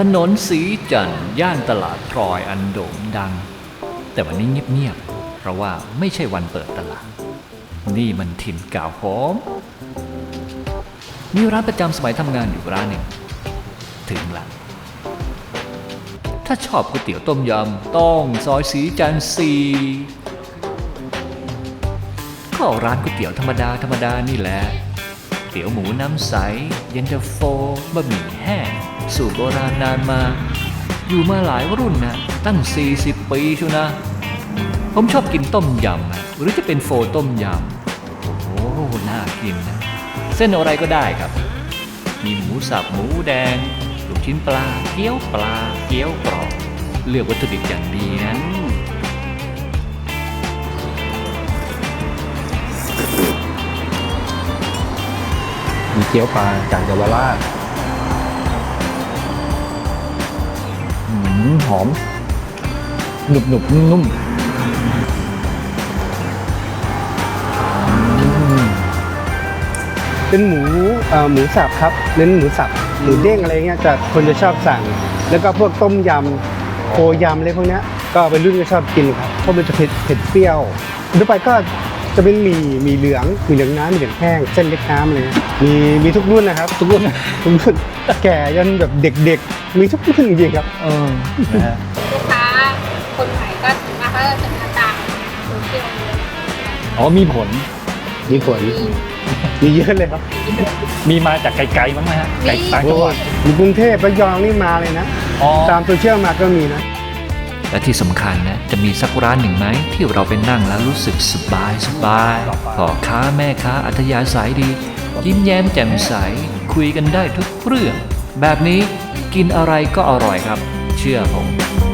ถนนสีจันย่านตลาดทรอยอันโด่งดัง แต่วันนี้เงียบๆ เพราะว่าไม่ใช่วันเปิดตลาด นี่มันถิ่นก่าผมมีร้านประจำสมัยทำงานอยู่ร้านหนึ่ง ถึงละถ้าชอบก๋วยเตี๋ยวต้มยำต้องซอยสีจันสีก็ร้านก๋วยเตี๋ยวธรรมดาธรรมดานี่แหละ ตี๋ยวหมูน้ำใส เย็นตาโฟบะหมี่แห้งสูตรโบราณนานมา อยู่มาหลายรุ่นนะ ตั้ง 40 ปีชูนะ ผมชอบกินต้มยำนะหรือจะเป็นโฟต้มยำ โอ้โห น่ากินนะ เส้นอะไรก็ได้ครับ มีหมูสับหมูแดงลูกชิ้นปลาเกี๊ยวปลาเกี๊ยวกรอบเลือกวัตถุดิบอย่างดีนะ เกี๊ยวปลาจากเยาวราชหอม หนุบหนุบนุ่มเป็นหมูหมูสับครับ เน้นหมูสับ หมูเด้งอะไรเงี้ยจะคนจะชอบสั่ง แล้วก็พวกต้มยำโคยำอะไรพวกเนี้ยก็เป็นรุ่นก็ชอบกินครับเพราะมันจะเผ็ดเผ็ดเปรี้ยวทั่วไปก็ จะเป็นหมี่หมี่เหลืองหมี่เหลืองน้ำหมี่เหลืองแห้งเส้นเล็กน้ำอะไรเงี้ยมีมีทุกรุ่นนะครับ ทุกรุ่นทุกรุ่นแก่ยันแบบเด็กๆ มีทุกรุ่นจริงๆครับเออนะฮะลูกค้าคนขายก็ถึงมาเขาจะมาตามโซเชียลเลยอ๋อมีผล มีผลมีเยอะเลยครับมีมาจากไกลๆบ้างไหมฮะไกลต่างจังหวัดมีกรุงเทพระยองนี่มาเลยนะ อ๋อ ตามโซเชียลมาก็มีนะ และที่สำคัญนะจะมีสักร้านหนึ่งไหมที่เราไปนั่งแล้วรู้สึกสบายสบายพ่อค้าแม่ค้าอัธยาศัยดี ยิ้มแย้มแจ่มใส คุยกันได้ทุกเรื่อง แบบนี้กินอะไรก็อร่อยครับ เชื่อผมม